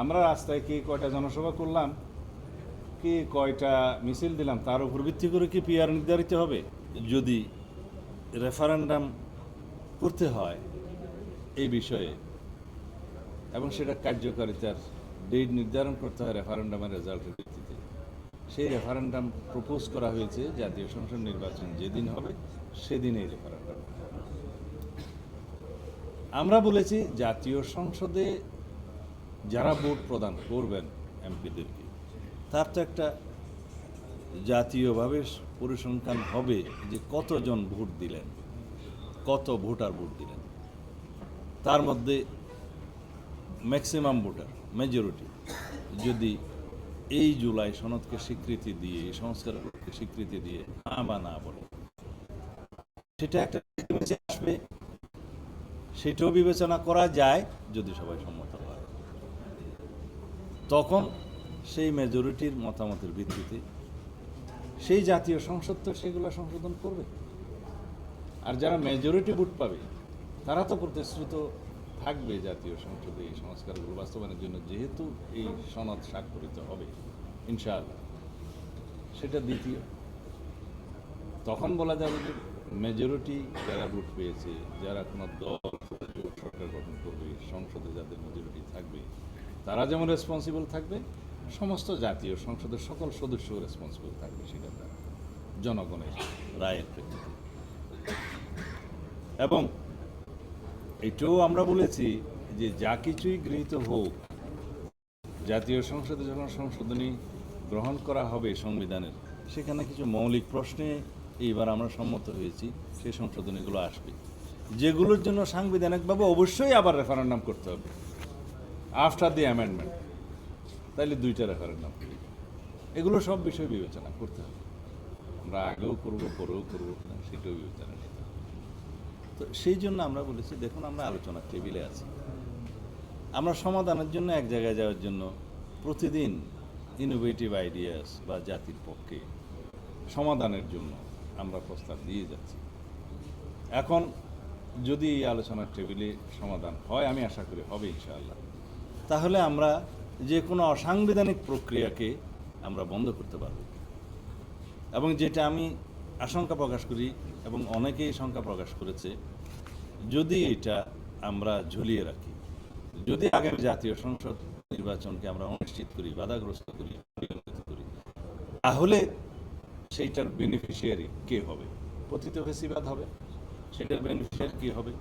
আমরা রাস্তায় কি কয়টা জনসভা করলাম? কি কয়টা মিছিল দিলাম? তার উপর ভিত্তি করে কি পিআর নির্ধারিত হবে? যদি রেফারেন্ডাম করতে হয় এই বিষয়ে, এবং সেটা কার্যকারিতার ডেট নির্ধারণ করতে হয় রেফারেন্ডামের রেজাল্টের ভিত্তিতে। সেই রেফারেন্ডাম প্রপোজ করা হয়েছে জাতীয় সংসদ নির্বাচন যেদিন হবে সেদিন এই রেফারেন্ডাম আমরা বলেছি জাতীয় সংসদে যারা ভোট প্রদান করবেন এমপিদেরকে, তার তো একটা জাতীয়ভাবে পরিসংখ্যান হবে যে কতজন ভোট দিলেন, কত ভোটার ভোট দিলেন। তার মধ্যে ম্যাক্সিমাম ভোটার মেজরিটি যদি এই জুলাই সনদকে স্বীকৃতি দিয়ে, এই সংস্কারকে স্বীকৃতি দিয়ে না বা না বলে, সেটা একটা আসবে। সেটাও বিবেচনা করা যায় যদি সবাই সম্মত তখন সেই মেজরিটির মতামতের ভিত্তিতে সেই জাতীয় সংসদ তো সেগুলো সংশোধন করবে। আর যারা মেজরিটি ভোট পাবে, তারা তো প্রতিশ্রুত থাকবে জাতীয় সংসদে এই সংস্কারগুলো বাস্তবায়নের জন্য, যেহেতু এই সনদ স্বাক্ষরিত হবে, ইনশাআল্লাহ। সেটা দ্বিতীয়। তখন বলা যাবে যে মেজরিটি যারা ভোট পেয়েছে, যারা কোনো দল তারা যেমন রেসপন্সিবল থাকবে, সমস্ত জাতীয় সংসদের সকল সদস্য রেসপন্সিবল থাকবে, সেটা দ্বারা জনগণের রায়ের প্রেক্ষিতে। এবং এটাও আমরা বলেছি যে যা কিছুই গৃহীত হোক, জাতীয় সংসদে যখন সংশোধনী গ্রহণ করা হবে সংবিধানের, সেখানে কিছু মৌলিক প্রশ্নে এইবার আমরা সম্মত হয়েছি, সেই সংশোধনীগুলো আসবে। যেগুলোর জন্য সাংবিধানিকভাবে অবশ্যই আবার রেফারেন্ডাম করতে হবে। আফটার দি অ্যামেন্ডমেন্ট তাইলে দুইটা রেফারেন্ডাম এগুলো সব বিষয় বিবেচনা করতে হবে। আমরা আগেও করব, পরেও করব সেটাও বিবেচনা নিতে হবে। তো সেই জন্য আমরা বলেছি, দেখুন আমরা আলোচনার টেবিলে আছি। আমরা সমাধানের জন্য এক জায়গায় যাওয়ার জন্য প্রতিদিন ইনোভেটিভ আইডিয়াস বা জাতির পক্ষে সমাধানের জন্য আমরা প্রস্তাব দিয়ে যাচ্ছি। এখন যদি এই আলোচনার টেবিলে সমাধান হয়, আমি আশা করি হবে ইনশাআল্লাহ। তাহলে আমরা যে কোনো অসাংবিধানিক প্রক্রিয়াকে আমরা বন্ধ করতে পারব। এবং যেটা আমি আশঙ্কা প্রকাশ করি এবং অনেকেই শঙ্কা প্রকাশ করেছে, যদি এটা আমরা ঝুলিয়ে রাখি, যদি আগামী জাতীয় সংসদ নির্বাচনকে আমরা অনিশ্চিত করি, বাধাগ্রস্ত করি করি, তাহলে সেইটার বেনিফিশিয়ারি কে হবে? পতিত ফেসিবাদ হবে। সেটার বেনিফিশিয়ারি কী হবে?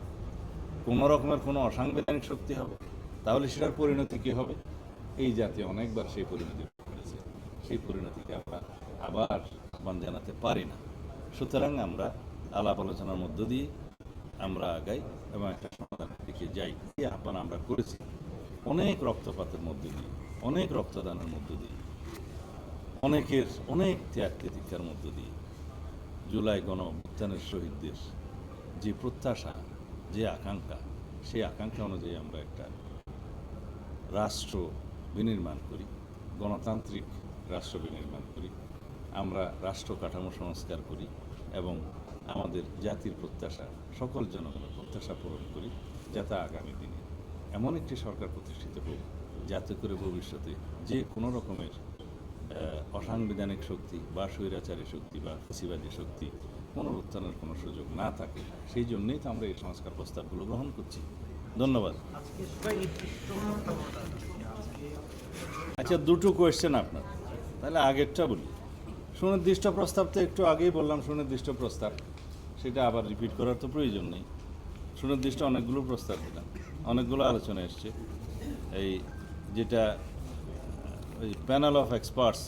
কোনো রকমের কোনো অসাংবিধানিক শক্তি হবে? তাহলে সেটার পরিণতি কী হবে? এই জাতি অনেকবার সেই পরিণতি করেছে। সেই পরিণতিকে আমরা আবার আহ্বান জানাতে পারি না। সুতরাং আমরা আলাপ আলোচনার মধ্য দিয়ে আমরা আগাই এবং একটা সমাধানের দিকে যাই। এই আহ্বান আমরা করেছি। অনেক রক্তপাতের মধ্যে দিয়ে, অনেক রক্তদানের মধ্য দিয়ে, অনেকের অনেক ত্যাগ তিতিক্ষার মধ্য দিয়ে জুলাই গণ অভ্যুত্থানের শহীদদের যে প্রত্যাশা, যে আকাঙ্ক্ষা, সেই আকাঙ্ক্ষা অনুযায়ী আমরা একটা রাষ্ট্র বিনির্মাণ করি, গণতান্ত্রিক রাষ্ট্র বিনির্মাণ করি, আমরা রাষ্ট্র কাঠামো সংস্কার করি এবং আমাদের জাতির প্রত্যাশা, সকল জনগণের প্রত্যাশা পূরণ করি যাতে আগামী দিনে এমন একটি সরকার প্রতিষ্ঠিত হোক যাতে করে ভবিষ্যতে যে কোনো রকমের অসাংবিধানিক শক্তি বা স্বৈরাচারী শক্তি বা ফসিবাদী শক্তি পুনরুত্থানের কোনো সুযোগ না থাকে, সেই জন্যই তো আমরা এই সংস্কার প্রস্তাবগুলো গ্রহণ করছি। ধন্যবাদ। আচ্ছা দুটো কোয়েশ্চেন আপনার। তাহলে আগেরটা বলি। সুনির্দিষ্ট প্রস্তাব তো একটু আগেই বললাম, সুনির্দিষ্ট প্রস্তাব। সেটা আবার রিপিট করার তো প্রয়োজন নেই। সুনির্দিষ্ট অনেকগুলো প্রস্তাব দিলাম। অনেকগুলো আলোচনা এসছে। এই যেটা, ওই প্যানেল অফ এক্সপার্টস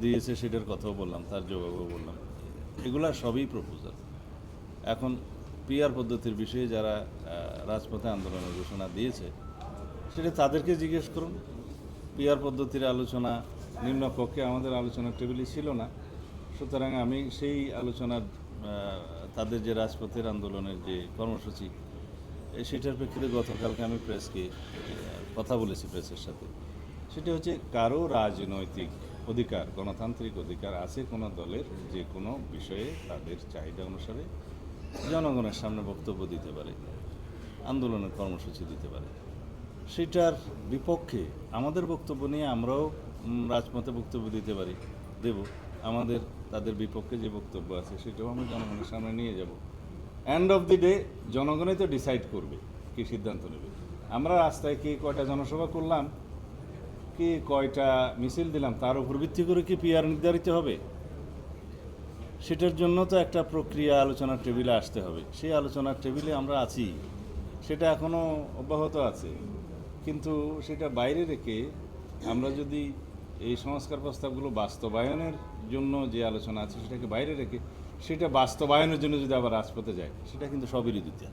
দিয়েছে, সেটার কথাও বললাম, তার জবাবও বললাম। এগুলা সবই প্রপোজাল এখন পিআর পদ্ধতির বিষয়ে যারা রাজপথে আন্দোলনের ঘোষণা দিয়েছে, সেটা তাদেরকে জিজ্ঞেস করুন। পিআর পদ্ধতির আলোচনা নিম্নকক্ষে আমাদের আলোচনার টেবিলে ছিল না। সুতরাং আমি সেই আলোচনার তাদের যে রাজপথের আন্দোলনের যে কর্মসূচি সেটার প্রেক্ষিতে গতকালকে আমি প্রেসকে কথা বলেছি প্রেসের সাথে। সেটা হচ্ছে কারও রাজনৈতিক অধিকার, গণতান্ত্রিক অধিকার আছে কোনো দলের যে কোনো বিষয়ে তাদের চাহিদা অনুসারে জনগণের সামনে বক্তব্য দিতে পারে। আন্দোলনের কর্মসূচি দিতে পারে। সেটার বিপক্ষে আমাদের বক্তব্য নিয়ে আমরাও রাজপথে বক্তব্য দিতে পারি, দেব। আমাদের, তাদের বিপক্ষে যে বক্তব্য আছে সেটাও আমরা জনগণের সামনে নিয়ে যাব। এন্ড অফ দি ডে জনগণই তো ডিসাইড করবে কি সিদ্ধান্ত নেবে। আমরা রাস্তায় কে কয়টা জনসভা করলাম, কি কয়টা মিছিল দিলাম, তার উপর ভিত্তি করে কি পিআর নির্ধারিত হবে? সেটার জন্য তো একটা প্রক্রিয়া আলোচনার টেবিলে আসতে হবে। সেই আলোচনার টেবিলে আমরা আছি। সেটা এখনও অব্যাহত আছে। কিন্তু সেটা বাইরে রেখে আমরা যদি এই সংস্কার প্রস্তাবগুলো বাস্তবায়নের জন্য যে আলোচনা আছে সেটাকে বাইরে রেখে সেটা বাস্তবায়নের জন্য যদি আবার রাজপথে যায়, সেটা কিন্তু সবিরোধিতা